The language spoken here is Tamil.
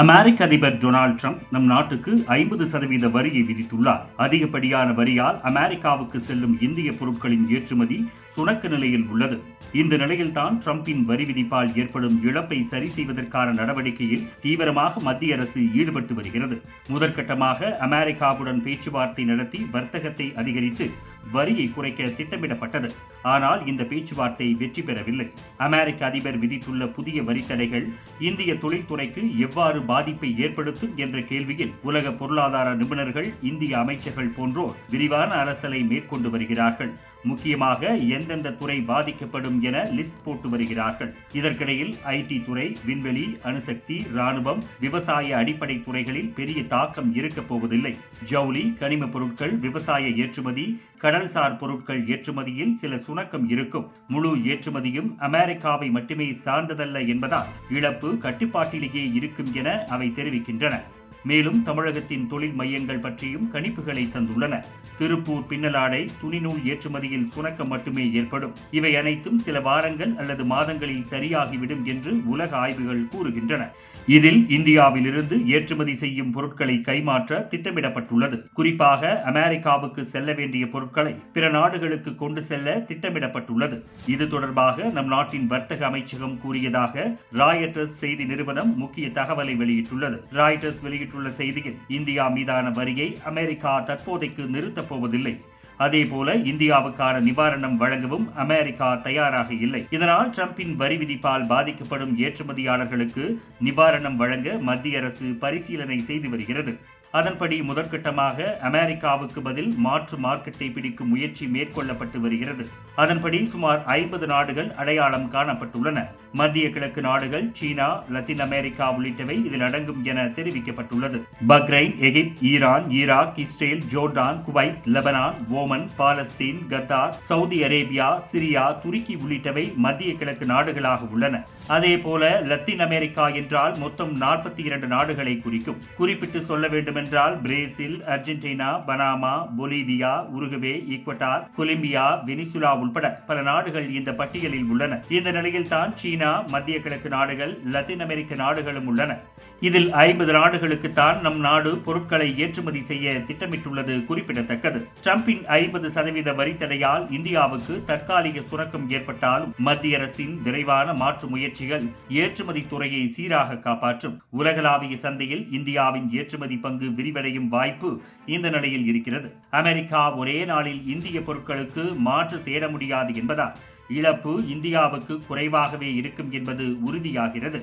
அமெரிக்க அதிபர் டொனால்ட் ட்ரம்ப் நம் நாட்டுக்கு ஐம்பது சதவீத வரியை விதித்துள்ளார். அதிகப்படியான வரியால் அமெரிக்காவுக்கு செல்லும் இந்திய பொருட்களின் ஏற்றுமதி சுணக்க நிலையில் உள்ளது. இந்த நிலையில்தான் ட்ரம்பின் வரி விதிப்பால் ஏற்படும் இழப்பை சரி செய்வதற்கான நடவடிக்கையில் தீவிரமாக மத்திய அரசு ஈடுபட்டு வருகிறது. முதற்கட்டமாக அமெரிக்காவுடன் பேச்சுவார்த்தை நடத்தி வர்த்தகத்தை அதிகரித்து வரியை குறைக்க திட்டமிடப்பட்டது. ஆனால் இந்த பேச்சுவார்த்தை வெற்றி பெறவில்லை. அமெரிக்க அதிபர் விதித்துள்ள புதிய வரித்தடைகள் இந்திய தொழில்துறைக்கு எவ்வாறு பாதிப்பை ஏற்படுத்தும் என்ற கேள்வியில் உலக பொருளாதார நிபுணர்கள் இந்திய அமைச்சர்கள் போன்றோர் விரிவான அரசலை மேற்கொண்டு வருகிறார்கள். முக்கியமாக எந்தெந்த துறை பாதிக்கப்படும் என லிஸ்ட் போட்டு வருகிறார்கள். இதற்கிடையில் ஐடி துறை விண்வெளி அணுசக்தி ராணுவம் விவசாய அடிப்படை துறைகளில் பெரிய தாக்கம் இருக்கப் போவதில்லை. ஜவுளி கனிம பொருட்கள் விவசாய ஏற்றுமதி கடல்சார் பொருட்கள் ஏற்றுமதியில் சில சுணக்கம் இருக்கும். முழு ஏற்றுமதியும் அமெரிக்காவை மட்டுமே சார்ந்ததல்ல என்பதால் இழப்பு கட்டுப்பாட்டிலேயே இருக்கும் என அவை தெரிவிக்கின்றன. மேலும் தமிழகத்தின் தொழில் மையங்கள் பற்றியும் கணிப்புகளை தந்துள்ளன. திருப்பூர் பின்னலாடை துணிநூல் ஏற்றுமதியில் சுணக்கம் மட்டுமே ஏற்படும். இவை அனைத்தும் சில வாரங்கள் அல்லது மாதங்களில் சரியாகிவிடும் என்று உலக ஆய்வுகள் கூறுகின்றன. இதில் இந்தியாவிலிருந்து ஏற்றுமதி செய்யும் பொருட்களை கைமாற்ற திட்டமிடப்பட்டுள்ளது. குறிப்பாக அமெரிக்காவுக்கு செல்ல வேண்டிய பொருட்களை பிற நாடுகளுக்கு கொண்டு செல்ல திட்டமிடப்பட்டுள்ளது. இது தொடர்பாக நம் நாட்டின் வர்த்தக அமைச்சகம் கூறியதாக ராயட்டர்ஸ் செய்தி நிறுவனம் முக்கிய தகவலை வெளியிட்டுள்ளது. ராய்டர்ஸ் வெளியிட்டுள்ள செய்தியில் இந்தியா மீதான வரியை அமெரிக்கா தற்போதைக்கு நிறுத்தப் போவதில்லை. அதேபோல இந்தியாவுக்கான நிவாரணம் வழங்கவும் அமெரிக்கா தயாராக இல்லை. இதனால் டிரம்பின் வரி விதிப்பால் பாதிக்கப்படும் ஏற்றுமதியாளர்களுக்கு நிவாரணம் வழங்க மத்திய அரசு பரிசீலனை செய்து வருகிறது. அதன்படி முதற்கட்டமாக அமெரிக்காவுக்கு பதில் மாற்று மார்க்கெட்டை பிடிக்கும் முயற்சி மேற்கொள்ளப்பட்டு வருகிறது. அதன்படி சுமார் ஐம்பது நாடுகள் அடையாளம் காணப்பட்டுள்ளன. மத்திய கிழக்கு நாடுகள் சீனா லத்தீன் அமெரிக்கா உள்ளிட்டவை இதில் அடங்கும் என தெரிவிக்கப்பட்டுள்ளது. Bahrain Egypt Iran Iraq Israel Jordan Kuwait Lebanon Oman Palestine Qatar Saudi Arabia Syria துருக்கி உள்ளிட்டவை மத்திய கிழக்கு நாடுகளாக உள்ளன. அதே போல லத்தீன் அமெரிக்கா என்றால் மொத்தம் நாற்பத்தி இரண்டு நாடுகளை குறிக்கும். குறிப்பிட்டு சொல்ல என்னவென்றால் Brazil Argentina Panama Bolivia Uruguay Ecuador Colombia Venezuela உள்பட பல நாடுகள் இந்த பட்டியலில் உள்ளன. இந்த நிலையில் தான் சீனா மத்திய கிழக்கு நாடுகள் லத்தீன் அமெரிக்க நாடுகளும் உள்ளன. இதில் ஐம்பது நாடுகளுக்கு தான் நம் நாடு பொருட்களை ஏற்றுமதி செய்ய திட்டமிட்டுள்ளது குறிப்பிடத்தக்கது. டிரம்பின் ஐம்பது சதவீத வரி தடையால் இந்தியாவுக்கு தற்காலிக சுரக்கம் ஏற்பட்டாலும் மத்திய அரசின் விரைவான மாற்று முயற்சிகள் ஏற்றுமதி துறையை சீராக காப்பாற்றும். உலகளாவிய சந்தையில் இந்தியாவின் ஏற்றுமதி பங்கு விரிவடையும் வாய்ப்பு இந்த நிலையில் இருக்கிறது. அமெரிக்கா ஒரே நாளில் இந்திய பொருட்களுக்கு மாற்று தேட முடியாது என்பதால் இழப்பு இந்தியாவுக்கு குறைவாகவே இருக்கும் என்பது உறுதியாகிறது.